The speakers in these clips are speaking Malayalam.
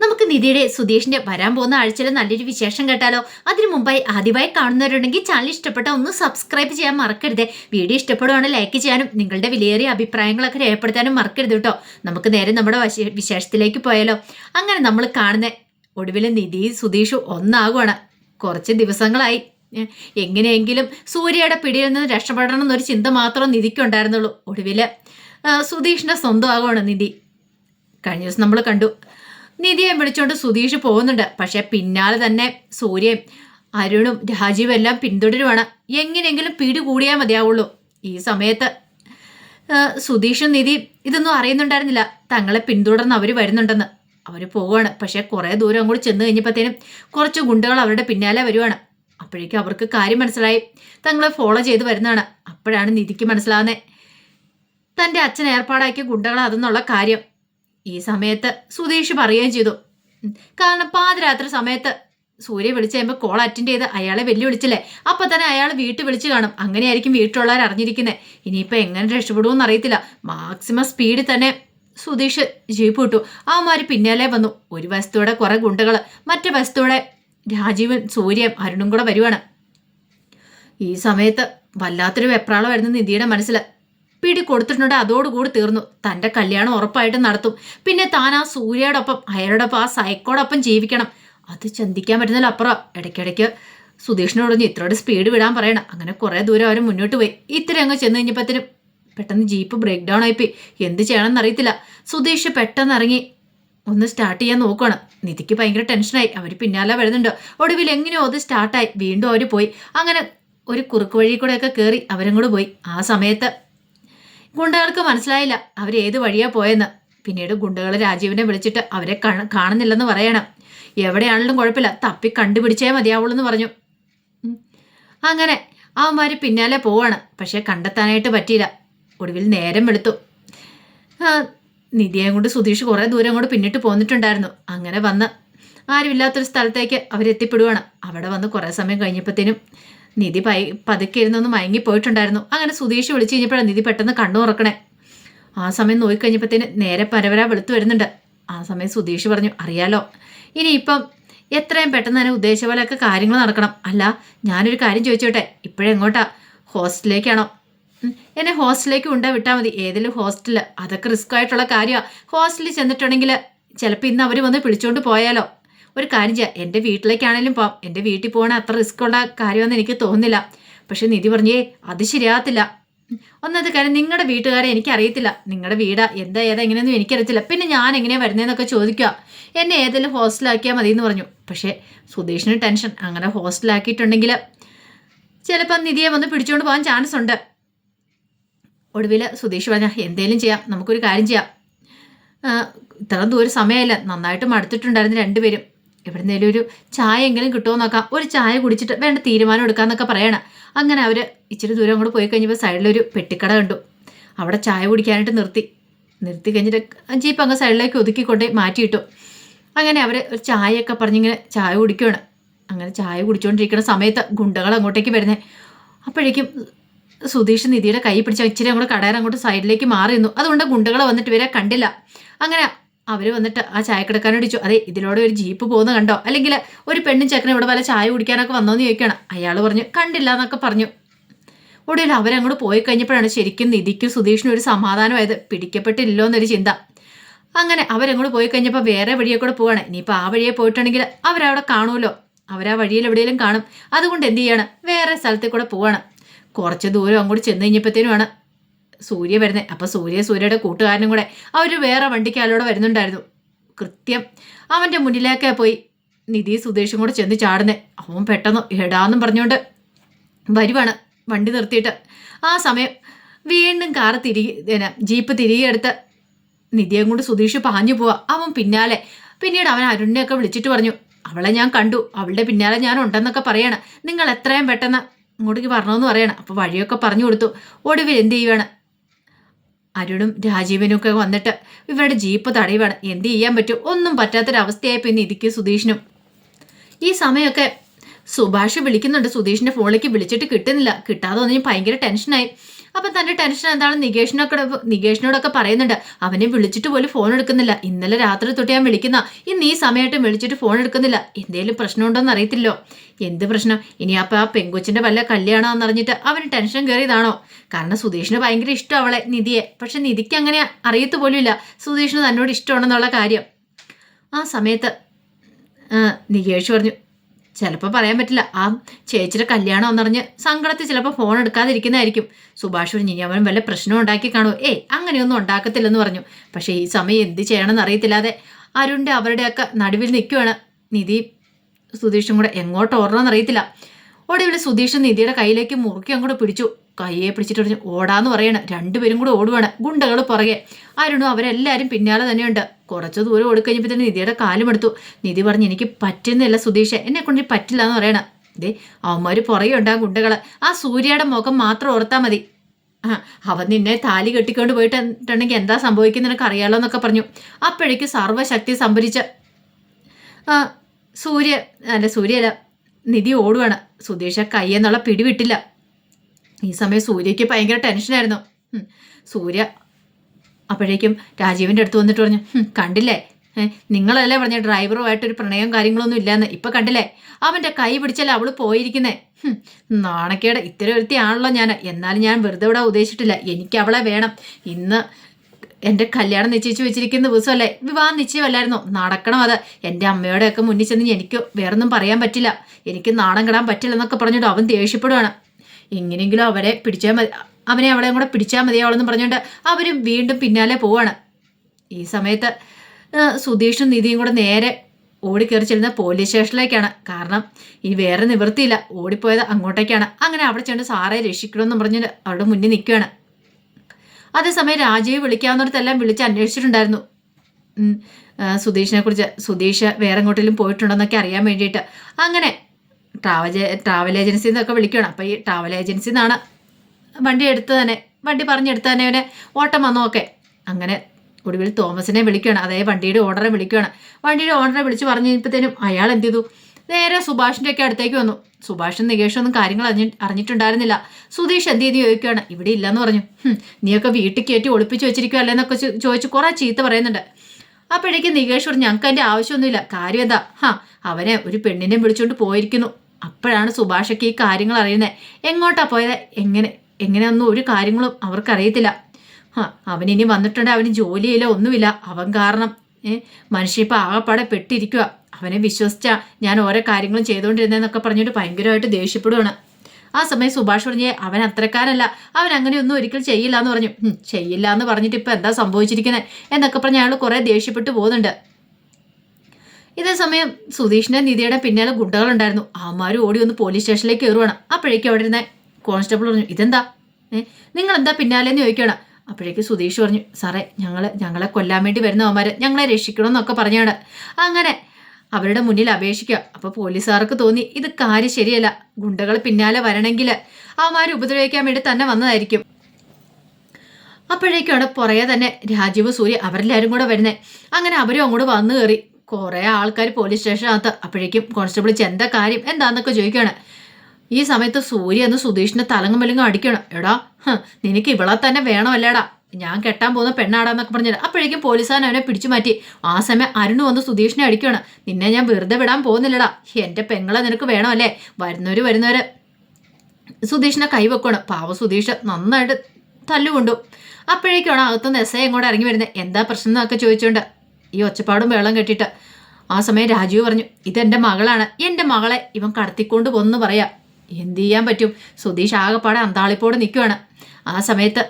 നമുക്ക് നിധിയുടെ സുധീഷിന്റെ വരാൻ പോകുന്ന ആഴ്ചയിൽ നല്ലൊരു വിശേഷം കേട്ടാലോ? അതിനു മുമ്പായി ആദ്യമായി കാണുന്നവരുണ്ടെങ്കിൽ ചാനൽ ഇഷ്ടപ്പെട്ട ഒന്ന് സബ്സ്ക്രൈബ് ചെയ്യാൻ മറക്കരുത്. വീഡിയോ ഇഷ്ടപ്പെടുവാണെങ്കിൽ ലൈക്ക് ചെയ്യാനും നിങ്ങളുടെ വിലയേറിയ അഭിപ്രായങ്ങളൊക്കെ രേഖപ്പെടുത്താനും മറക്കരുത് കേട്ടോ. നമുക്ക് നേരെ നമ്മുടെ വിശേഷത്തിലേക്ക് പോയാലോ. അങ്ങനെ നമ്മൾ കാണുന്ന ഒടുവിൽ നിധി സുധീഷും ഒന്നാകുവാണ്. കുറച്ച് ദിവസങ്ങളായി. എങ്ങനെയെങ്കിലും സൂര്യയുടെ പിടിയിൽ നിന്ന് രക്ഷപ്പെടണം എന്നൊരു ചിന്ത മാത്രം നിധിക്കുണ്ടായിരുന്നുള്ളൂ ഒടുവിൽ സുധീഷിന്റെ സ്വന്തമാകുവാണ് നിധി. കഴിഞ്ഞ ദിവസം നമ്മൾ കണ്ടു. നിധിയെ വിളിച്ചോണ്ട് സുധീഷ് പോകുന്നുണ്ട്. പക്ഷെ പിന്നാലെ തന്നെ സൂര്യൻ അരുണും രാജീവും എല്ലാം പിന്തുടരുവാണ്. എങ്ങനെയെങ്കിലും പിടി കൂടിയാൽ മതിയാവുള്ളൂ. ഈ സമയത്ത് സുധീഷും നിധി ഇതൊന്നും അറിയുന്നുണ്ടായിരുന്നില്ല. തങ്ങളെ പിന്തുടർന്ന് അവർ വരുന്നുണ്ടെന്ന്. അവർ പോവാണ് പക്ഷേ കുറേ ദൂരം അങ്ങോട്ട് ചെന്ന് കഴിഞ്ഞപ്പോഴത്തേനും കുറച്ച് ഗുണ്ടകൾ അവരുടെ പിന്നാലെ വരുവാണ്. അപ്പോഴേക്കും അവർക്ക് കാര്യം മനസ്സിലായി. തങ്ങളെ ഫോളോ ചെയ്ത് വരുന്നതാണ്. അപ്പോഴാണ് നിധിക്ക് മനസ്സിലാവുന്നത് തന്റെ അച്ഛൻ ഏർപ്പാടാക്കിയ ഗുണ്ടകൾ അതെന്നുള്ള കാര്യം. ഈ സമയത്ത് സുധീഷ് പറയുകയും ചെയ്തു. കാരണം പാതിരാത്രി സമയത്ത് സൂര്യ വിളിച്ച് കഴിയുമ്പോൾ കോൾ അറ്റൻഡ് ചെയ്ത് അയാളെ വെല്ലുവിളിച്ചില്ലേ? അപ്പൊ തന്നെ അയാൾ വീട്ടിൽ വിളിച്ചു കാണും. അങ്ങനെയായിരിക്കും വീട്ടിലുള്ളവർ അറിഞ്ഞിരിക്കുന്നത് ഇനിയിപ്പോൾ എങ്ങനെ രക്ഷപ്പെടുമെന്ന് അറിയത്തില്ല. മാക്സിമം സ്പീഡിൽ തന്നെ സുധീഷ് ജീപ്പ് വിട്ടു അവന്മാർ പിന്നാലെ വന്നു. ഒരു വശത്തോടെ കുറെ ഗുണ്ടകൾ മറ്റേ വശത്തോടെ രാജീവൻ സൂര്യൻ അരുണും കൂടെ വരുവാണ്. ഈ സമയത്ത് വല്ലാത്തൊരു വെപ്രാളമായിരുന്നു നിധിയുടെ മനസ്സിൽ പിടി കൊടുത്തിട്ടുണ്ട്. അതോടുകൂടി തീർന്നു. തന്റെ കല്യാണം ഉറപ്പായിട്ട് നടത്തും. പിന്നെ താൻ ആ സൂര്യയോടൊപ്പം അയാളോടൊപ്പം ആ സൈക്കോടൊപ്പം ജീവിക്കണം. അത് ചിന്തിക്കാൻ പറ്റുന്നതിൽ അപ്പുറം. ഇടയ്ക്കിടയ്ക്ക് സുധീഷിനോട് ഇത്രയോട് സ്പീഡ് വിടാൻ പറയണം. അങ്ങനെ കുറേ ദൂരം അവർ മുന്നോട്ട് പോയി. ഇത്ര അങ്ങ് ചെന്ന് കഴിഞ്ഞപ്പോഴത്തേനും പെട്ടെന്ന് ജീപ്പ് ബ്രേക്ക് ഡൗൺ ആയിപ്പോയി എന്ത് ചെയ്യണമെന്ന് അറിയത്തില്ല. സുധീഷ് പെട്ടെന്ന് ഇറങ്ങി ഒന്ന് സ്റ്റാർട്ട് ചെയ്യാൻ നോക്കുകയാണ് നിധിക്ക് ഭയങ്കര ടെൻഷനായി അവർ പിന്നാലെ വരുന്നുണ്ട്. ഒടുവിൽ എങ്ങനെയോ അത് സ്റ്റാർട്ടായി വീണ്ടും അവർ പോയി. അങ്ങനെ ഒരു കുറുക്ക് വഴി കൂടെയൊക്കെ കയറി അവരും കൂടെ പോയി. ആ സമയത്ത് ഗുണ്ടകൾക്ക് മനസ്സിലായില്ല. അവർ ഏത് വഴിയാ പോയെന്ന്. പിന്നീട് ഗുണ്ടകൾ രാജീവിനെ വിളിച്ചിട്ട് അവരെ കാണുന്നില്ലെന്ന് പറയണം. എവിടെയാണെങ്കിലും കുഴപ്പമില്ല. തപ്പി കണ്ടുപിടിച്ചേ മതിയാവുള്ളൂ എന്ന് പറഞ്ഞു. അങ്ങനെ അവന്മാർ പിന്നാലെ പോവാണ്. പക്ഷെ കണ്ടെത്താനായിട്ട് പറ്റിയില്ല. ഒടുവിൽ നേരം വെളുത്തു. നിധിയെ കൊണ്ട് സുധീഷ് കുറേ ദൂരം കൊണ്ട് പിന്നിട്ട് പോന്നിട്ടുണ്ടായിരുന്നു. അങ്ങനെ വന്ന് ആരുമില്ലാത്തൊരു സ്ഥലത്തേക്ക് അവരെത്തിപ്പെടുവാണ്. അവിടെ വന്ന് കുറേ സമയം കഴിഞ്ഞപ്പോഴത്തേനും നിധി പൈ പതുക്കെ ഇരുന്നൊന്ന് മയങ്ങിപ്പോയിട്ടുണ്ടായിരുന്നു. അങ്ങനെ സുധീഷ് വിളിച്ചു കഴിഞ്ഞപ്പോഴാണ് നിധി പെട്ടെന്ന് കണ്ണു തുറക്കണേ. ആ സമയം നോക്കിക്കഴിഞ്ഞപ്പോഴത്തേന് നേരെ പരവര വെളുത്തു വരുന്നുണ്ട്. ആ സമയം സുധീഷ് പറഞ്ഞു അറിയാലോ ഇനിയിപ്പം എത്രയും പെട്ടെന്ന് തന്നെ ഉദ്ദേശിച്ച പോലെയൊക്കെ കാര്യങ്ങൾ നടക്കണം. അല്ല ഞാനൊരു കാര്യം ചോദിച്ചോട്ടെ ഇപ്പോഴെങ്ങോട്ടാ ഹോസ്റ്റലിലേക്കാണോ? എന്നെ ഹോസ്റ്റലിലേക്ക് ഉണ്ടാ വിട്ടാൽ മതി. ഏതെങ്കിലും ഹോസ്റ്റലിൽ അതൊക്കെ റിസ്ക് ആയിട്ടുള്ള കാര്യമാണ് ഹോസ്റ്റലിൽ ചെന്നിട്ടുണ്ടെങ്കിൽ ചിലപ്പോൾ ഇന്ന് അവർ വന്ന് പിടിച്ചോണ്ട് പോയാലോ. ഒരു കാര്യം ചെയ്യാം. എന്റെ വീട്ടിലേക്കാണേലും പോവാം. എന്റെ വീട്ടിൽ പോകണ അത്ര റിസ്ക് ഉള്ള കാര്യമെന്ന് എനിക്ക് തോന്നുന്നില്ല. പക്ഷെ നിധി പറഞ്ഞേ അത് ശരിയാകത്തില്ല. ഒന്നത് കാര്യം നിങ്ങളുടെ വീട്ടുകാരെ എനിക്കറിയത്തില്ല. നിങ്ങളുടെ വീടാ എന്താ ഏതാ എങ്ങനെയൊന്നും എനിക്കറിയത്തില്ല. പിന്നെ ഞാൻ എങ്ങനെയാണ് വരുന്നതെന്നൊക്കെ ചോദിക്കുക. എന്നെ ഏതെങ്കിലും ഹോസ്റ്റലാക്കിയാൽ മതി എന്ന് പറഞ്ഞു. പക്ഷേ സുധീഷിന് ടെൻഷൻ. അങ്ങനെ ഹോസ്റ്റലാക്കിയിട്ടുണ്ടെങ്കിൽ ചിലപ്പോൾ നിധിയെ വന്ന് പിടിച്ചുകൊണ്ട് പോകാൻ ചാൻസ് ഉണ്ട്. ഒടുവിൽ സുധീഷ് പറഞ്ഞ എന്തേലും ചെയ്യാം. നമുക്കൊരു കാര്യം ചെയ്യാം. ഇത്ര ദൂരം സമയമില്ല. നന്നായിട്ട് മടുത്തിട്ടുണ്ടായിരുന്നു രണ്ടുപേരും. എവിടുന്നേലും ഒരു ചായ എങ്കിലും കിട്ടുമോ നോക്കാം ഒരു ചായ കുടിച്ചിട്ട് വേണ്ട തീരുമാനം എടുക്കാമെന്നൊക്കെ പറയണം. അങ്ങനെ അവർ ഇച്ചിരി ദൂരം അങ്ങോട്ട് പോയി കഴിഞ്ഞപ്പോൾ സൈഡിലൊരു പെട്ടിക്കട കണ്ടു. അവിടെ ചായ കുടിക്കാനായിട്ട് നിർത്തി. നിർത്തി കഴിഞ്ഞിട്ട് ജീപ്പ് അങ്ങ് സൈഡിലേക്ക് ഒതുക്കിക്കൊണ്ട് മാറ്റിയിട്ടു. അങ്ങനെ അവർ ഒരു ചായയൊക്കെ പറഞ്ഞിങ്ങനെ ചായ കുടിക്കുകയാണ് അങ്ങനെ ചായ കുടിച്ചുകൊണ്ടിരിക്കുന്ന സമയത്ത് ഗുണ്ടകൾ അങ്ങോട്ടേക്ക് വരുന്നേ. അപ്പോഴേക്കും സുധീഷ് നിധിയുടെ കൈ പിടിച്ച ഇച്ചിരി അങ്ങോട്ട് കടയിൽ അങ്ങോട്ട് സൈഡിലേക്ക് മാറി നിന്നു അതുകൊണ്ട് ഗുണ്ടകൾ വന്നിട്ട് വരെ കണ്ടില്ല. അങ്ങനെ അവർ വന്നിട്ട് ആ ചായക്കടക്കാരനോട് ചോദിച്ചു അതെ ഇതിലൂടെ ഒരു ജീപ്പ് പോകുന്ന കണ്ടോ? അല്ലെങ്കിൽ ഒരു പെണ്ണും ചെക്കനും ഇവിടെ വല്ല ചായ കുടിക്കാനൊക്കെ വന്നോന്ന് ചോദിക്കണം അയാൾ പറഞ്ഞു കണ്ടില്ല എന്നൊക്കെ പറഞ്ഞു. ഒടുവിൽ അവരങ്ങോട്ട് പോയി കഴിഞ്ഞപ്പോഴാണ് ശരിക്കും നിധിക്കും സുധീഷിനും ഒരു സമാധാനമായത്. പിടിക്കപ്പെട്ടില്ലോ എന്നൊരു ചിന്ത. അങ്ങനെ അവരങ്ങോട്ട് പോയി കഴിഞ്ഞപ്പോൾ വേറെ വഴിയെ കൂടെ പോവാണ്. ഇനിയിപ്പോൾ ആ വഴിയെ പോയിട്ടുണ്ടെങ്കിൽ അവരവിടെ കാണുമല്ലോ. അവരാ വഴിയിൽ എവിടെയെങ്കിലും കാണും. അതുകൊണ്ട് എന്ത് ചെയ്യാണ്? വേറെ സ്ഥലത്തേക്കൂടെ കൂടെ പോവാണ്. കുറച്ച് ദൂരം അങ്ങോട്ട് ചെന്ന് കഴിഞ്ഞപ്പോഴത്തേനുമാണ് സൂര്യ വരുന്നത് അപ്പോൾ സൂര്യ സൂര്യയുടെ കൂട്ടുകാരനും കൂടെ അവർ വേറെ വണ്ടിക്ക് അയാളോടെ വരുന്നുണ്ടായിരുന്നു. കൃത്യം അവന്റെ മുന്നിലേക്ക് പോയി നിധി സുധീഷും കൂടെ ചെന്ന് ചാടുന്നേ. അവൻ പെട്ടെന്ന് എടാന്നും പറഞ്ഞുകൊണ്ട് വരുവാണ് വണ്ടി നിർത്തിയിട്ട്. ആ സമയം വീണ്ടും കാർ തിരികെ ജീപ്പ് തിരികെ എടുത്ത് നിധിയെ കൊണ്ട് സുധീഷ് പാഞ്ഞു പോവാ. അവൻ പിന്നാലെ പിന്നീട് അവൻ അരുണിനെയൊക്കെ വിളിച്ചിട്ട് പറഞ്ഞു അവളെ ഞാൻ കണ്ടു. അവളുടെ പിന്നാലെ ഞാൻ ഉണ്ടെന്നൊക്കെ പറയണം. നിങ്ങൾ എത്രയും പെട്ടെന്ന് ഇങ്ങോട്ടേക്ക് വരണമെന്ന് പറയണം. അപ്പോൾ വഴിയൊക്കെ പറഞ്ഞു കൊടുത്തു. ഒടുവിൽ എന്ത് ചെയ്യുവാണ്? അരുണും രാജീവനും ഒക്കെ വന്നിട്ട് ഇവരുടെ ജീപ്പ് തടയുവാണ്. എന്ത് ചെയ്യാൻ പറ്റും? ഒന്നും പറ്റാത്തൊരവസ്ഥയായി പിന്നെ ഇതിക്ക് സുധീഷിനും. ഈ സമയമൊക്കെ സുഭാഷ് വിളിക്കുന്നുണ്ട്. സുധീഷിന്റെ ഫോണിലേക്ക് വിളിച്ചിട്ട് കിട്ടുന്നില്ല. കിട്ടാതെ വന്നു ഭയങ്കര ടെൻഷനായി അപ്പം തന്റെ ടെൻഷൻ എന്താണ്? നികേഷിനൊക്കെ നികേഷിനോടൊക്കെ പറയുന്നുണ്ട്. അവനെ വിളിച്ചിട്ട് പോലും ഫോൺ എടുക്കുന്നില്ല. ഇന്നലെ രാത്രി തൊട്ട് ഞാൻ വിളിക്കുന്ന. ഇന്ന് ഈ സമയമായിട്ട് വിളിച്ചിട്ട് ഫോൺ എടുക്കുന്നില്ല. എന്തേലും പ്രശ്നമുണ്ടോന്ന് അറിയത്തില്ലോ. എന്ത് പ്രശ്നം? ഇനി അപ്പം ആ പെങ്കൊച്ചിന്റെ വല്ല കല്യാണമെന്ന് അറിഞ്ഞിട്ട് അവന് ടെൻഷൻ കയറിയതാണോ കാരണം സുധീഷിന് ഭയങ്കര ഇഷ്ടം അവളെ നിധിയെ. പക്ഷെ നിധിക്ക് അങ്ങനെ അറിയത്ത് പോലുമില്ല. സുധീഷിന് തന്നോട് ഇഷ്ടമാണെന്നുള്ള കാര്യം. ആ സമയത്ത് നികേഷ് പറഞ്ഞു ചിലപ്പോൾ പറയാൻ പറ്റില്ല. ആ ചേച്ചിയുടെ കല്യാണം എന്നറിഞ്ഞ് സങ്കടത്തിൽ ചിലപ്പോൾ ഫോൺ എടുക്കാതിരിക്കുന്നതായിരിക്കും. സുഭാഷ് പറഞ്ഞു അവൻ വല്ല പ്രശ്നം ഉണ്ടാക്കി കാണുമോ? ഏയ് അങ്ങനെയൊന്നും ഉണ്ടാക്കത്തില്ലെന്ന് പറഞ്ഞു. പക്ഷേ ഈ സമയം എന്ത് ചെയ്യണമെന്ന് അറിയത്തില്ലാതെ അരുണിന്റെ അവരുടെയൊക്കെ നടുവിൽ നിൽക്കുകയാണ് നിധി സുധീഷും കൂടെ എങ്ങോട്ട് ഓടണമെന്ന് അറിയത്തില്ല. ഒടുവിൽ സുധീഷ് നിധിയുടെ കയ്യിലേക്ക് മുറുക്കി അങ്ങോട്ട് പിടിച്ചു. കയ്യെ പിടിച്ചിട്ട് പറഞ്ഞു ഓടാന്ന് പറയണം. രണ്ടുപേരും കൂടെ ഓടുവാണ്. ഗുണ്ടകൾ പുറകെ. അരുണും അവരെല്ലാവരും പിന്നാലെ തന്നെയുണ്ട്. കുറച്ച് ദൂരം ഓടിക്കഴിഞ്ഞപ്പോൾ തന്നെ നിധിയുടെ കാലും എടുത്തു. നിധി പറഞ്ഞു എനിക്ക് പറ്റുന്നില്ല സുധീഷ എന്നെ കൊണ്ട് പറ്റില്ല എന്ന് പറയണം. ദേ അവന്മാർ പുറകെ ഉണ്ടാകും ഗുണ്ടകൾ. ആ സൂര്യയുടെ മുഖം മാത്രം ഓർത്താൽ മതി. അവൻ നിന്നെ താലി കെട്ടിക്കൊണ്ട് പോയിട്ടുണ്ടെങ്കിൽ എന്താ സംഭവിക്കുന്നത് നിനക്ക് അറിയാലോ എന്നൊക്കെ പറഞ്ഞു. അപ്പോഴേക്ക് സർവശക്തി സംഭരിച്ച സൂര്യ അല്ല സൂര്യല്ല നിധി ഓടുവാണ്. സുധീഷ കയ്യെന്നുള്ള പിടിവിട്ടില്ല. ഈ സമയം സൂര്യയ്ക്ക് ഭയങ്കര ടെൻഷനായിരുന്നു സൂര്യ അപ്പോഴേക്കും രാജീവിന്റെ അടുത്ത് വന്നിട്ട് പറഞ്ഞു കണ്ടില്ലേ? നിങ്ങളല്ലേ പറഞ്ഞ ഡ്രൈവറുമായിട്ടൊരു പ്രണയം കാര്യങ്ങളൊന്നും ഇല്ലയെന്ന് ഇപ്പം കണ്ടില്ലേ? അവന്റെ കൈ പിടിച്ചല്ലേ അവൾ പോയിരിക്കുന്നേ? നാണക്കേട്. ഇത്തരം ഒരുത്തിയാണല്ലോ ഞാൻ എന്നാലും ഞാൻ വെറുതെ ഇവിടെ ഉദ്ദേശിച്ചിട്ടില്ല. എനിക്ക് അവളെ വേണം. ഇന്ന് എന്റെ കല്യാണം നിശ്ചയിച്ചു വെച്ചിരിക്കുന്ന ദിവസമല്ലേ? വിവാഹം നിശ്ചയമല്ലായിരുന്നോ? നടക്കണം അത്. എന്റെ അമ്മയോടെയൊക്കെ മുന്നിൽ ചെന്ന് എനിക്ക് വേറൊന്നും പറയാൻ പറ്റില്ല. എനിക്ക് നാണം കിടാൻ പറ്റില്ലെന്നൊക്കെ പറഞ്ഞിട്ട് അവൻ ദേഷ്യപ്പെടുവാണ്. എങ്ങനെയെങ്കിലും അവരെ പിടിച്ചാൽ മതി. അവനെ അവളെയും കൂടെ പിടിച്ചാൽ മതിയാവളെന്ന് പറഞ്ഞുകൊണ്ട് അവരും വീണ്ടും പിന്നാലെ പോവാണ്. ഈ സമയത്ത് സുധീഷും നിധിയും കൂടെ നേരെ ഓടിക്കയറി ചെല്ലുന്ന പോലീസ് സ്റ്റേഷനിലേക്കാണ്. കാരണം ഈ വേറെ നിവൃത്തിയില്ല. ഓടിപ്പോയത് അങ്ങോട്ടേക്കാണ്. അങ്ങനെ അവിടെ ചെന്ന് സാറെ രക്ഷിക്കണമെന്ന് പറഞ്ഞിട്ട് അവിടെ മുന്നിൽ നിൽക്കുകയാണ്. അതേസമയം രാജീവ് വിളിക്കാവുന്നിടത്തെല്ലാം വിളിച്ച് അന്വേഷിച്ചിട്ടുണ്ടായിരുന്നു. സുധീഷിനെ കുറിച്ച് സുധീഷ് വേറെ എങ്ങോട്ടെങ്കിലും പോയിട്ടുണ്ടോ എന്നൊക്കെ അറിയാൻ വേണ്ടിയിട്ട്. അങ്ങനെ ട്രാവൽ ട്രാവൽ ഏജൻസിയിൽ നിന്നൊക്കെ വിളിക്കണം. അപ്പോൾ ഈ ട്രാവൽ ഏജൻസിയിൽ നിന്നാണ് വണ്ടി എടുത്ത് തന്നെ വണ്ടി പറഞ്ഞെടുത്ത് തന്നെ അവനെ ഓട്ടം വന്നോക്കെ അങ്ങനെ ഒടുവിൽ തോമസിനെ വിളിക്കുകയാണ് അതേ വണ്ടിയുടെ ഓർഡറെ വിളിക്കുകയാണ് വണ്ടിയുടെ ഓർഡറെ വിളിച്ച് പറഞ്ഞു കഴിഞ്ഞപ്പോഴത്തേനും അയാൾ എന്ത് ചെയ്തു? നേരെ സുഭാഷിന്റെ ഒക്കെ അടുത്തേക്ക് വന്നു. സുഭാഷും നികേഷും ഒന്നും കാര്യങ്ങൾ അറിഞ്ഞി അറിഞ്ഞിട്ടുണ്ടായിരുന്നില്ല. സുധീഷ് എന്ത് ചെയ്ത് ചോദിക്കുകയാണ്. ഇവിടെ ഇല്ലെന്ന് പറഞ്ഞു. "ഹും, നീയൊക്കെ വീട്ടിൽ കയറ്റി ഒളിപ്പിച്ച് വെച്ചിരിക്കുക ചോ- ചോദിച്ച് കുറേ ചീത്ത പറയുന്നുണ്ട്. അപ്പോഴേക്കും നികേഷ് പറഞ്ഞു ഞങ്ങൾക്ക് അതിന്റെ ആവശ്യമൊന്നുമില്ല. കാര്യം എന്താ? ഹാ അവനെ ഒരു പെണ്ണിനെ വിളിച്ചുകൊണ്ട് പോയിരിക്കുന്നു. അപ്പോഴാണ് സുഭാഷയ്ക്ക് ഈ കാര്യങ്ങൾ അറിയുന്നത് എങ്ങോട്ടാ പോയത്? എങ്ങനെ എങ്ങനെയൊന്നും ഒരു കാര്യങ്ങളും അവർക്കറിയത്തില്ല. അവനിനി വന്നിട്ടുണ്ട് അവന് ജോലിയില്ല ഒന്നുമില്ല. അവൻ കാരണം മനുഷ്യ ഇപ്പം ആകപ്പാടെ പെട്ടിരിക്കുക അവനെ വിശ്വസിച്ച ഞാൻ ഓരോ കാര്യങ്ങളും ചെയ്തുകൊണ്ടിരുന്നതെന്നൊക്കെ പറഞ്ഞിട്ട് ഭയങ്കരമായിട്ട് ദേഷ്യപ്പെടുവാണ്. ആ സമയം സുഭാഷ് പറഞ്ഞേ അവൻ അത്രക്കാരല്ല. അവൻ അങ്ങനെ ഒന്നും ഒരിക്കൽ ചെയ്യില്ല എന്ന് പറഞ്ഞു. ചെയ്യില്ല എന്ന് പറഞ്ഞിട്ട് ഇപ്പം എന്താ സംഭവിച്ചിരിക്കുന്നത് എന്നൊക്കെ പറഞ്ഞ് അയാൾ കുറേ ദേഷ്യപ്പെട്ടു പോകുന്നുണ്ട്. ഇതേ സമയം സുധീഷിന്റെ നിധിയുടെ പിന്നാലെ ഗുണ്ടകളുണ്ടായിരുന്നു. അവന്മാരും ഓടി വന്ന് പോലീസ് സ്റ്റേഷനിലേക്ക് കയറുവാണ്. അപ്പോഴേക്കും അവിടെ ഇരുന്ന കോൺസ്റ്റബിൾ പറഞ്ഞു ഇതെന്താ? നിങ്ങൾ എന്താ പിന്നാലെന്ന് ചോദിക്കണം അപ്പോഴേക്ക് സുധീഷ് പറഞ്ഞു സാറേ ഞങ്ങൾ ഞങ്ങളെ കൊല്ലാൻ വേണ്ടി വരുന്ന അവന്മാരെ ഞങ്ങളെ രക്ഷിക്കണമെന്നൊക്കെ പറഞ്ഞാണ്. അങ്ങനെ അവരുടെ മുന്നിൽ അപേക്ഷിക്കുക. അപ്പോൾ പോലീസുകാർക്ക് തോന്നി ഇത് കാര്യം ശരിയല്ല. ഗുണ്ടകൾ പിന്നാലെ വരണമെങ്കിൽ അവന്മാരെ ഉപദ്രവിക്കാൻ വേണ്ടി തന്നെ വന്നതായിരിക്കും. അപ്പോഴേക്കും അപ്പോഴേക്കാണ് പുറകെ തന്നെ രാജീവ് സൂര്യ അവരെല്ലാവരും കൂടെ വരുന്നത് അങ്ങനെ അവരും അങ്ങോട്ട് വന്നു കയറി കുറേ ആൾക്കാർ പോലീസ് സ്റ്റേഷനകത്ത് അപ്പോഴേക്കും കോൺസ്റ്റബിൾ എന്താ കാര്യം എന്താന്നൊക്കെ ചോദിക്കുകയാണ് ഈ സമയത്ത് സൂര്യ എന്ന് സുധീഷിനെ തലങ്ങും മെലുങ്ങും അടിക്കണം എടാ നിനക്ക് ഇവളെ തന്നെ വേണമല്ലേടാ. ഞാൻ കെട്ടാൻ പോകുന്ന പെണ്ണാടാന്നൊക്കെ പറഞ്ഞിട്ട് അപ്പോഴേക്കും പോലീസുകാരൻ അവനെ പിടിച്ചു മാറ്റി. ആ സമയം അരുണ് വന്ന് സുധീഷിനെ അടിക്കുകയാണ് നിന്നെ ഞാൻ വെറുതെ വിടാൻ പോകുന്നില്ലടാ. എന്റെ പെങ്ങളെ നിനക്ക് വേണമല്ലേ? വരുന്നവര് വരുന്നവര്. സുധീഷിനെ കൈവെക്കണം പാവ സുധീഷ് നന്നായിട്ട് തല്ലുകൊണ്ടു. അപ്പോഴേക്കാണ് അകത്തുനിന്ന് എസ് ഐ ഇങ്ങോട്ട് ഇറങ്ങി വരുന്നത്? എന്താ പ്രശ്നം എന്നൊക്കെ ചോദിച്ചുകൊണ്ട് ഈ ഒച്ചപ്പാടും വെള്ളം കെട്ടിട്ട് ആ സമയം രാജീവ് പറഞ്ഞു ഇതെന്റെ മകളാണ്. എന്റെ മകളെ ഇവൻ കടത്തിക്കൊണ്ട് പോന്ന് പറയാം. എന്ത് ചെയ്യാൻ പറ്റും? സുധീഷ് ആകെപ്പാടെ അന്താളിപ്പോടെ നിൽക്കുവാണ് ആ സമയത്ത്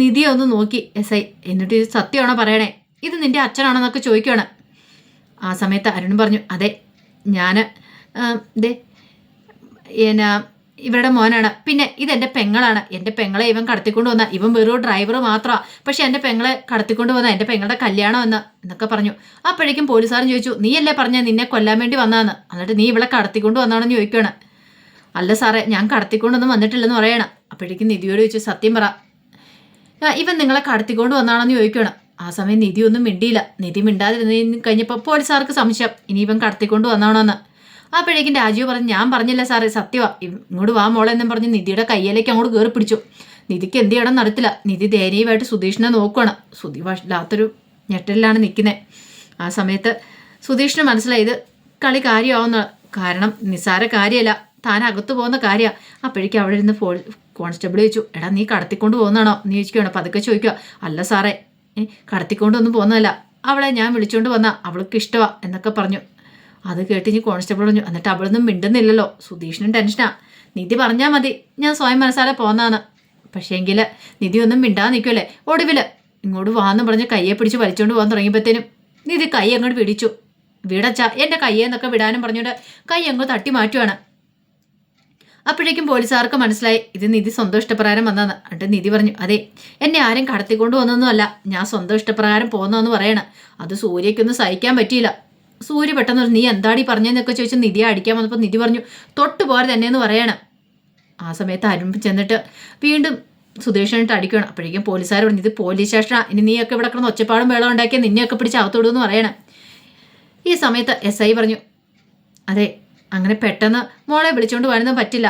നിധിയെ ഒന്ന് നോക്കി. എസ് ഐ എന്നിട്ട് ഇത് സത്യമാണോ പറയണേ? ഇത് നിന്റെ അച്ഛനാണെന്നൊക്കെ ചോദിക്കുകയാണ് ആ സമയത്ത് അരുൺ പറഞ്ഞു അതെ ഞാൻ ദേ എന്നാ ഇവരുടെ മോനാണ്. പിന്നെ ഇതെന്റെ പെങ്ങളാണ്. എന്റെ പെങ്ങളെ ഇവൻ കടത്തിക്കൊണ്ട് വന്ന. ഇവൻ വെറും ഡ്രൈവർ മാത്രമാണ് പക്ഷെ എന്റെ പെങ്ങളെ കടത്തിക്കൊണ്ട് വന്ന എന്റെ പെങ്ങളുടെ കല്യാണം എന്ന് എന്നൊക്കെ പറഞ്ഞു. അപ്പോഴേക്കും പോലീസുകാരൻ ചോദിച്ചു നീയല്ലേ പറഞ്ഞ നിന്നെ കൊല്ലാൻ വേണ്ടി വന്നതെന്ന്? എന്നിട്ട് നീ ഇവളെ കടത്തിക്കൊണ്ട് വന്നാണെന്ന് ചോദിക്കുകയാണ് അല്ല സാറേ ഞാൻ കടത്തിക്കൊണ്ടൊന്നും വന്നിട്ടില്ലെന്ന് പറയണം. അപ്പോഴേക്കും നിധിയോട് ചോദിച്ചു സത്യം പറ. ഇവൻ നിങ്ങളെ കടത്തിക്കൊണ്ട് വന്നാണെന്ന് ചോദിക്കുകയാണ് ആ സമയം നിധി ഒന്നും മിണ്ടിയില്ല. നിധി മിണ്ടാതിരുന്ന് കഴിഞ്ഞപ്പോൾ പോലീസുകാർക്ക് സംശയം. ഇനി ഇവൻ കടത്തിക്കൊണ്ട് വന്നാണോന്ന്. അപ്പോഴേക്കും രാജീവ് പറഞ്ഞു ഞാൻ പറഞ്ഞില്ല സാറേ സത്യവാ. ഇങ്ങോട്ട് വാ മോളെ എന്നും പറഞ്ഞ് നിധിയുടെ കയ്യിലേക്ക് അങ്ങോട്ട് കയറി പിടിച്ചു. നിധിക്ക് എന്ത് ചെയ്യണം നടത്തില്ല. നിധി ദയനീയമായിട്ട് സുധീഷിനെ നോക്കുകയാണ് സുധി വല്ലാത്തൊരു ഞെട്ടലിലാണ് നിൽക്കുന്നത് ആ സമയത്ത് സുധീഷിന് മനസ്സിലായത് കളി കാര്യമാവുന്ന കാരണം നിസാര കാര്യമല്ല. താൻ അകത്തു പോകുന്ന കാര്യമാണ് അപ്പോഴേക്കും അവിടെ ഇരുന്ന് ഫോൾ കോൺസ്റ്റബിൾ ചോദിച്ചു എടാ നീ കടത്തിക്കൊണ്ട് പോകുന്നതാണോ? നീ ചോദിക്കുകയാണോ പതുക്കെ ചോദിക്കുക അല്ല സാറേ കടത്തിക്കൊണ്ടൊന്നും പോകുന്നതല്ല. അവളെ ഞാൻ വിളിച്ചുകൊണ്ട് വന്ന അവൾക്ക് ഇഷ്ടമാണ് എന്നൊക്കെ പറഞ്ഞു. അത് കേട്ട് ഇനി കോൺസ്റ്റബിൾ പറഞ്ഞു എന്നിട്ട് അവളൊന്നും മിണ്ടുന്നില്ലല്ലോ. സുധീഷിനും ടെൻഷനാ നിധി പറഞ്ഞാൽ മതി. ഞാൻ സ്വയം മനസ്സാലെ പോന്നാന്ന്. പക്ഷേങ്കിൽ നിധി ഒന്നും മിണ്ടാതെ നിൽക്കുമല്ലേ ഒടുവിൽ ഇങ്ങോട്ട് വാന്ന് പറഞ്ഞ് കയ്യെ പിടിച്ച് വലിച്ചുകൊണ്ട് പോകാൻ തുടങ്ങിയപ്പോഴത്തേനും നിധി കൈ അങ്ങോട്ട് പിടിച്ചു. വിടച്ച എന്റെ കയ്യെന്നൊക്കെ വിടാനും പറഞ്ഞുകൊണ്ട് കൈ അങ്ങ് തട്ടി മാറ്റുവാണ്. അപ്പോഴേക്കും പോലീസുകാർക്ക് മനസ്സിലായി ഇത് നിധി സ്വന്തം ഇഷ്ടപ്രകാരം വന്നതാണ് എന്നിട്ട് നിധി പറഞ്ഞു അതെ എന്നെ ആരും കടത്തിക്കൊണ്ട് വന്നൊന്നുമല്ല. ഞാൻ സ്വന്തം ഇഷ്ടപ്രകാരം പോകുന്നതെന്ന് പറയണം. അത് സൂര്യക്കൊന്നും സഹിക്കാൻ പറ്റിയില്ല. സൂര്യ പെട്ടെന്ന് പറഞ്ഞു, നീ എന്താടി പറഞ്ഞതെന്നൊക്കെ ചോദിച്ച് നിധിയെ അടിക്കാൻ വന്നപ്പോൾ നിധി പറഞ്ഞു തൊട്ട് പോരെ തന്നെ എന്ന് പറയണം. ആ സമയത്ത് അരുൺ ചെന്നിട്ട് വീണ്ടും സുധീഷനായിട്ട് അടിക്കണം അപ്പോഴേക്കും പോലീസുകാർ പറഞ്ഞു ഇത് പോലീസ് സ്റ്റേഷനാ. ഇനി നീയൊക്കെ ഇവിടെ കിടന്ന് ഒച്ചപ്പാടും വേളം ഉണ്ടാക്കിയാൽ നിന്നെയൊക്കെ പിടിച്ച് അകത്തോടുമെന്ന് പറയണം. ഈ സമയത്ത് എസ് ഐ പറഞ്ഞു അതെ അങ്ങനെ പെട്ടെന്ന് മോളെ വിളിച്ചുകൊണ്ട് വരുന്നത് പറ്റില്ല.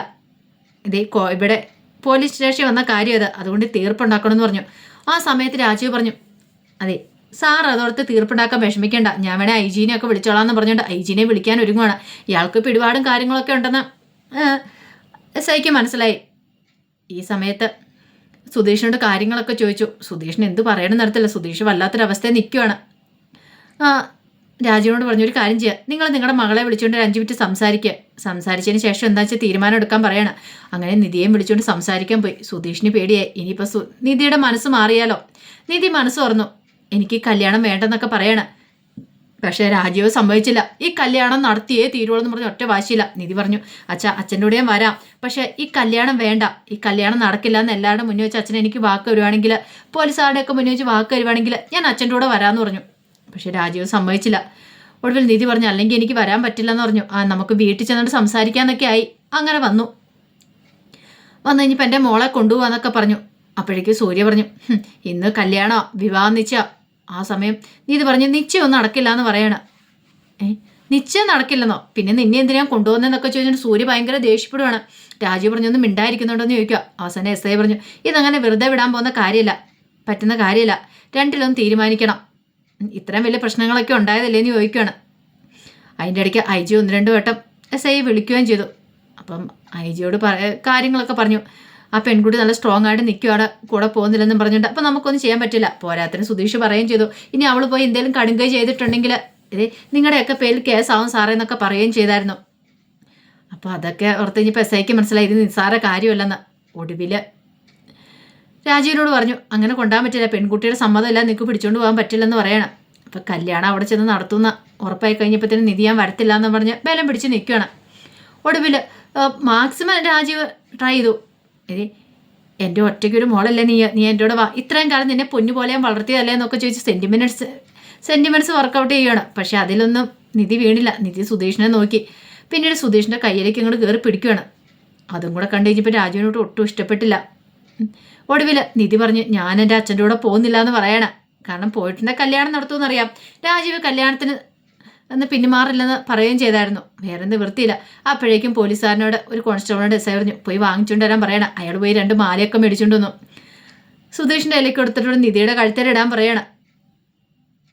ഇതേ ഇവിടെ പോലീസ് സ്റ്റേഷനിൽ വന്ന കാര്യം അത്. അതുകൊണ്ട് തീർപ്പുണ്ടാക്കണമെന്ന് പറഞ്ഞു. ആ സമയത്ത് രാജീവ് പറഞ്ഞു അതെ സാർ അതോർത്ത് തീർപ്പുണ്ടാക്കാൻ വിഷമിക്കേണ്ട. ഞാൻ വേണേ ഐജീനെ ഒക്കെ വിളിച്ചോളാന്ന് പറഞ്ഞുകൊണ്ട് ഐജീനെ വിളിക്കാൻ ഒരുങ്ങുവാണ്. ഇയാൾക്ക് പിടിപാടും കാര്യങ്ങളൊക്കെ ഉണ്ടെന്ന് എസ് ഐക്ക് മനസ്സിലായി. ഈ സമയത്ത് സുധീഷിനോട് കാര്യങ്ങളൊക്കെ ചോദിച്ചു. സുധീഷിന് എന്ത് പറയണം നടത്തില്ല സുധീഷ് വല്ലാത്തൊരവസ്ഥയിൽ നിൽക്കുവാണ് രാജുവിനോട് പറഞ്ഞു ഒരു കാര്യം ചെയ്യുക നിങ്ങൾ നിങ്ങളുടെ മകളെ വിളിച്ചുകൊണ്ട് ഒരു അഞ്ച് മിനിറ്റ് സംസാരിക്കുക സംസാരിച്ചതിന് ശേഷം എന്താ വെച്ചാൽ തീരുമാനം എടുക്കാൻ പറയണം. അങ്ങനെ നിധിയെയും വിളിച്ചുകൊണ്ട് സംസാരിക്കാൻ പോയി. സുധീഷിന് പേടിയായി. ഇനിയിപ്പോൾ നിധിയുടെ മനസ്സ് മാറിയാലോ? നിധി മനസ്സ് തുറന്നു. എനിക്ക് കല്യാണം വേണ്ടെന്നൊക്കെ പറയണം. പക്ഷേ രാജീവ് സമ്മതിച്ചില്ല. ഈ കല്യാണം നടത്തിയേ തീരുവോളൂ എന്ന് പറഞ്ഞ് ഒറ്റ വാശിയില്ല. നിധി പറഞ്ഞു അച്ഛ അച്ഛന്റെ കൂടെയും വരാം. പക്ഷേ ഈ കല്യാണം വേണ്ട. ഈ കല്യാണം നടക്കില്ല എന്ന് എല്ലാവരുടെ മുന്നിൽ വെച്ച് അച്ഛൻ എനിക്ക് വാക്ക് വരുവാണെങ്കിൽ പോലീസുകാരുടെയൊക്കെ മുന്നിൽ വെച്ച് വാക്ക് വരുവാണെങ്കിൽ ഞാൻ അച്ഛന്റെ കൂടെ വരാമെന്ന് പറഞ്ഞു. പക്ഷേ രാജീവ് സമ്മതിച്ചില്ല. ഒടുവിൽ നിധി പറഞ്ഞു അല്ലെങ്കിൽ എനിക്ക് വരാൻ പറ്റില്ല എന്ന് പറഞ്ഞു. ആ നമുക്ക് വീട്ടിൽ ചെന്നിട്ട് സംസാരിക്കാമെന്നൊക്കെ ആയി. അങ്ങനെ വന്നു. വന്നു കഴിഞ്ഞപ്പോൾ എന്റെ മോളെ കൊണ്ടുപോകാന്നൊക്കെ പറഞ്ഞു. അപ്പോഴേക്കും സൂര്യ പറഞ്ഞു ഇന്ന് കല്യാണോ വിവാഹം നിശ്ചയ. ആ സമയം നീ ഇത് പറഞ്ഞ് നിശ്ചയം ഒന്നും നടക്കില്ല എന്ന് പറയണ. ഏ? നിശ്ചയം നടക്കില്ലെന്നോ? പിന്നെ നിന്നെ എന്തിനാ കൊണ്ടുപോകുന്നതെന്നൊക്കെ ചോദിച്ചിട്ട് സൂര്യ ഭയങ്കര ദേഷ്യപ്പെടുവാണ്. രാജു പറഞ്ഞൊന്നും മിണ്ടായിരിക്കുന്നുണ്ടോ എന്ന് ചോദിക്കുക. അവസാനം എസ് ഐ പറഞ്ഞു ഇതങ്ങനെ വെറുതെ വിടാൻ പോകുന്ന കാര്യമില്ല പറ്റുന്ന കാര്യമില്ല രണ്ടിലൊന്നും തീരുമാനിക്കണം. ഇത്രയും വലിയ പ്രശ്നങ്ങളൊക്കെ ഉണ്ടായതല്ലേ എന്ന് ചോദിക്കുകയാണ്. അതിന്റെ ഇടയ്ക്ക് ഐ ജി ഒന്ന് രണ്ട് വട്ടം എസ് ഐ വിളിക്കുകയും ചെയ്തു. അപ്പം ഐ ജിയോട് പറ കാര്യങ്ങളൊക്കെ പറഞ്ഞു. ആ പെൺകുട്ടി നല്ല സ്ട്രോങ് ആയിട്ട് നിൽക്കുകയാണ് കൂടെ പോകുന്നില്ലെന്നും പറഞ്ഞിട്ട് അപ്പം നമുക്കൊന്നും ചെയ്യാൻ പറ്റില്ല. പോരാത്തിന് സുധീഷ് പറയുകയും ചെയ്തു. ഇനി അവൾ പോയി എന്തെങ്കിലും കടുങ്കൈ ചെയ്തിട്ടുണ്ടെങ്കിൽ ഇത് നിങ്ങളുടെയൊക്കെ പേരിൽ കേസാവും സാറേ എന്നൊക്കെ പറയുകയും ചെയ്തായിരുന്നു. അപ്പോൾ അതൊക്കെ ഓർത്ത് ഇനിയിപ്പോൾ എസ് ഐക്ക് മനസ്സിലായി. ഇത് നിസ്സാര കാര്യമല്ലെന്ന് ഒടുവിൽ രാജീവിനോട് പറഞ്ഞു അങ്ങനെ കൊണ്ടാൻ പറ്റില്ല. പെൺകുട്ടിയുടെ സമ്മതമില്ല നിനക്ക് പിടിച്ചുകൊണ്ട് പോകാൻ പറ്റില്ലെന്ന് പറയണം. അപ്പോൾ കല്യാണം അവിടെ ചെന്ന് നടത്തുന്ന ഉറപ്പായി കഴിഞ്ഞപ്പോഴത്തേനും നിധി ഞാൻ വരത്തില്ല എന്ന് പറഞ്ഞ് ബലം പിടിച്ച് നിൽക്കുകയാണ് ഒടുവിൽ മാക്സിമം രാജീവ് ട്രൈ ചെയ്തു. ഇനി എന്റെ ഒറ്റയ്ക്കൊരു മോളല്ലേ നീ? നീ എന്റെ കൂടെ വാ. ഇത്രയും കാലം നിന്നെ പൊന്നു പോലെ ഞാൻ വളർത്തിയതല്ലേ എന്നൊക്കെ ചോദിച്ച് സെന്റിമെന്റ്സ് സെന്റിമെന്റ്സ് വർക്കൗട്ട് ചെയ്യുകയാണ് പക്ഷെ അതിലൊന്നും നിധി വീണില്ല. നിധി സുധീഷിനെ നോക്കി. പിന്നീട് സുധീഷിന്റെ കയ്യിലേക്ക് ഇങ്ങോട്ട് കയറി പിടിക്കുകയാണ് അതും കൂടെ കണ്ടു കഴിഞ്ഞപ്പോൾ രാജുവിനോട് ഒട്ടും ഇഷ്ടപ്പെട്ടില്ല. ഒടുവിൽ നിധി പറഞ്ഞ് ഞാൻ എന്റെ അച്ഛന്റെ കൂടെ പോകുന്നില്ല എന്ന് പറയണം. കാരണം പോയിട്ടുണ്ടെങ്കിൽ കല്യാണം നടത്തുമെന്നറിയാം. രാജീവ് കല്യാണത്തിന് എന്ന് പിന്മാറില്ലെന്ന് പറയുകയും ചെയ്തായിരുന്നു. വേറെ നിവൃത്തിയില്ല അപ്പോഴേക്കും പോലീസുകാരനോട് ഒരു കോൺസ്റ്റബിളിനോട് എസ് പറഞ്ഞു പോയി വാങ്ങിച്ചുകൊണ്ട് വരാൻ പറയണം. അയാൾ പോയി രണ്ട് മാലയൊക്കെ മേടിച്ചുകൊണ്ട് വന്നു. സുധീഷിന്റെ ഇലയ്ക്ക് കൊടുത്തിട്ടുള്ള നിധിയുടെ കഴുത്തരിടാൻ പറയണം.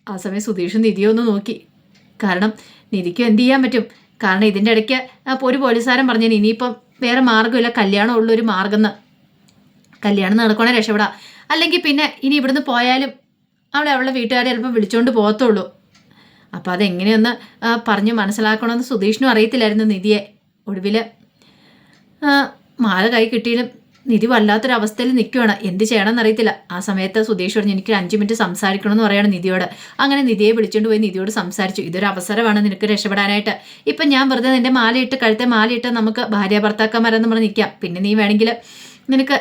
ആ സമയം സുധീഷ് നിധിയെ ഒന്ന് നോക്കി. കാരണം നിധിക്കും എന്ത് ചെയ്യാൻ പറ്റും? കാരണം ഇതിന്റെ ഇടയ്ക്ക് ഒരു പോലീസുകാരൻ പറഞ്ഞു ഇനിയിപ്പം വേറെ മാർഗമില്ല. കല്യാണം ഉള്ളൊരു മാർഗം എന്ന് കല്യാണം നടക്കണേ രക്ഷപ്പെടാം. അല്ലെങ്കിൽ പിന്നെ ഇനി ഇവിടുന്ന് പോയാലും അവളെ അവളുടെ വീട്ടുകാരെ ചിലപ്പോൾ വിളിച്ചുകൊണ്ട് പോകത്തുള്ളൂ. അപ്പോൾ അതെങ്ങനെയൊന്ന് പറഞ്ഞ് മനസ്സിലാക്കണമെന്ന് സുധീഷിനും അറിയത്തില്ലായിരുന്നു നിധിയെ. ഒടുവിൽ മാല കൈ കിട്ടിയാലും നിധി വല്ലാത്തൊരവസ്ഥയിൽ നിൽക്കുകയാണ് എന്ത് ചെയ്യണമെന്ന് അറിയത്തില്ല ആ സമയത്ത് സുധീഷ് പറഞ്ഞു എനിക്ക് അഞ്ച് മിനിറ്റ് സംസാരിക്കണമെന്ന് പറയുകയാണ് നിധിയോട്. അങ്ങനെ നിധിയെ വിളിച്ചുകൊണ്ട് പോയി നിധിയോട് സംസാരിച്ചു. ഇതൊരു അവസരമാണ് നിനക്ക് രക്ഷപ്പെടാനായിട്ട്. ഇപ്പം ഞാൻ വെറുതെ നിന്റെ മാലയിട്ട് കഴുത്തെ മാലയിട്ട് നമുക്ക് ഭാര്യ ഭർത്താക്കന്മാരെന്ന് പറഞ്ഞ് നിൽക്കാം പിന്നെ നീ വേണമെങ്കിൽ നിനക്ക്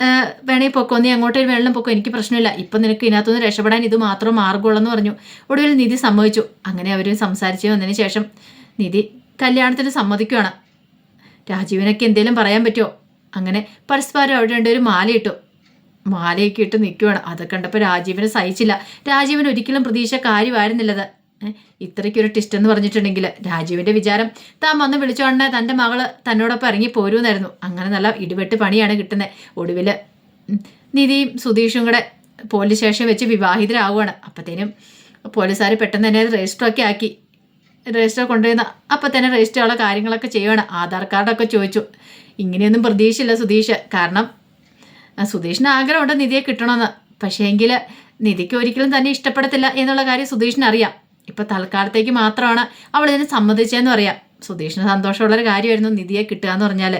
വേണമെങ്കിൽ പൊക്കോ? നീ അങ്ങോട്ടൊരു വെള്ളം പൊക്കോ? എനിക്ക് പ്രശ്നമില്ല. ഇപ്പം നിനക്ക് ഇതിനകത്തുനിന്ന് രക്ഷപ്പെടാൻ ഇത് മാത്രം മാർഗമുള്ളെന്ന് പറഞ്ഞു. ഒടുവിൽ നിധി സമ്മതിച്ചു. അങ്ങനെ അവർ സംസാരിച്ച് വന്നതിന് ശേഷം നിധി കല്യാണത്തിന് സമ്മതിക്കുകയാണ് രാജീവിനൊക്കെ എന്തെങ്കിലും പറയാൻ പറ്റുമോ അങ്ങനെ പരസ്പരം അവിടെ ഉണ്ട് ഒരു മാലയിട്ടു. മാലയൊക്കെ ഇട്ട് നിൽക്കുകയാണ് അത് കണ്ടപ്പോൾ രാജീവിനെ സഹിച്ചില്ല. രാജീവിന് ഒരിക്കലും പ്രതീക്ഷ കാര്യമായിരുന്നില്ലത്. ഇത്രയ്ക്കൊരു ടിസ്റ്റ് എന്ന് പറഞ്ഞിട്ടുണ്ടെങ്കിൽ രാജീവിന്റെ വിചാരം താൻ വന്ന് വിളിച്ചോണ്ടേ തന്റെ മകൾ തന്നോടൊപ്പം ഇറങ്ങി പോരൂന്നായിരുന്നു. അങ്ങനെ നല്ല ഇടിവെട്ട് പണിയാണ് കിട്ടുന്നത് ഒടുവിൽ നിധിയും സുധീഷും കൂടെ പോലീസ് സ്റ്റേഷൻ വെച്ച് വിവാഹിതരാകുവാണ് അപ്പത്തേനും പോലീസുകാർ പെട്ടെന്ന് തന്നെ രജിസ്റ്ററൊക്കെ ആക്കി. രജിസ്റ്റർ കൊണ്ടുവരുന്ന അപ്പം തന്നെ രജിസ്റ്ററുള്ള കാര്യങ്ങളൊക്കെ ചെയ്യുവാണ്. ആധാർ കാർഡൊക്കെ ചോദിച്ചു. ഇങ്ങനെയൊന്നും പ്രതീക്ഷയില്ല സുധീഷ്. കാരണം സുധീഷിന് ആഗ്രഹമുണ്ട് നിധിയെ കിട്ടണമെന്ന്. പക്ഷേ എങ്കിൽ നിധിക്ക് ഒരിക്കലും തന്നെ ഇഷ്ടപ്പെടത്തില്ല എന്നുള്ള കാര്യം സുധീഷിന് അറിയാം. ഇപ്പം തൽക്കാലത്തേക്ക് മാത്രമാണ് അവൾ ഇതിന് സമ്മതിച്ചതെന്ന് പറയാം. സുധീഷിന് സന്തോഷമുള്ളൊരു കാര്യമായിരുന്നു നിധിയെ കിട്ടുക എന്ന് പറഞ്ഞാൽ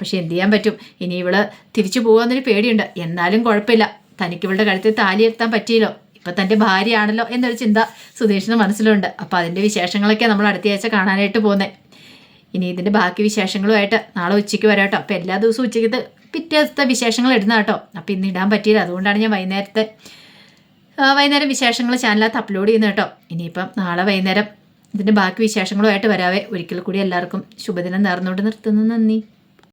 പക്ഷേ എന്ത് ചെയ്യാൻ പറ്റും? ഇനി ഇവൾ തിരിച്ചു പോകുന്നതിന് പേടിയുണ്ട്. എന്നാലും കുഴപ്പമില്ല. തനിക്ക് ഇവളുടെ കഴുത്തിൽ താലി എത്താൻ പറ്റിയല്ലോ. ഇപ്പൊ തന്റെ ഭാര്യയാണല്ലോ എന്നൊരു ചിന്ത സുധീഷിന് മനസ്സിലുണ്ട്. അപ്പോൾ അതിന്റെ വിശേഷങ്ങളൊക്കെ നമ്മൾ അടുത്ത ആഴ്ച കാണാനായിട്ട് പോകുന്നത് ഇനി ഇതിന്റെ ബാക്കി വിശേഷങ്ങളുമായിട്ട് നാളെ ഉച്ചയ്ക്ക് വരാം കേട്ടോ. അപ്പോൾ എല്ലാ ദിവസവും ഉച്ചയ്ക്ക് പിറ്റേ ദിവസത്തെ വിശേഷങ്ങൾ ഇടുന്ന കേട്ടോ. അപ്പോൾ ഇന്ന് ഇടാൻ പറ്റിയില്ല. അതുകൊണ്ടാണ് ഞാൻ വൈകുന്നേരത്തെ വൈകുന്നേരം വിശേഷങ്ങൾ ചാനലകത്ത് അപ്ലോഡ് ചെയ്യുന്നു കേട്ടോ. ഇനിയിപ്പം നാളെ വൈകുന്നേരം ഇതിന്റെ ബാക്കി വിശേഷങ്ങളുമായിട്ട് വരാവേ. ഒരിക്കൽ കൂടി എല്ലാവർക്കും ശുഭദിനം നേർന്നുകൊണ്ട് നിർത്തുന്നു. നന്ദി.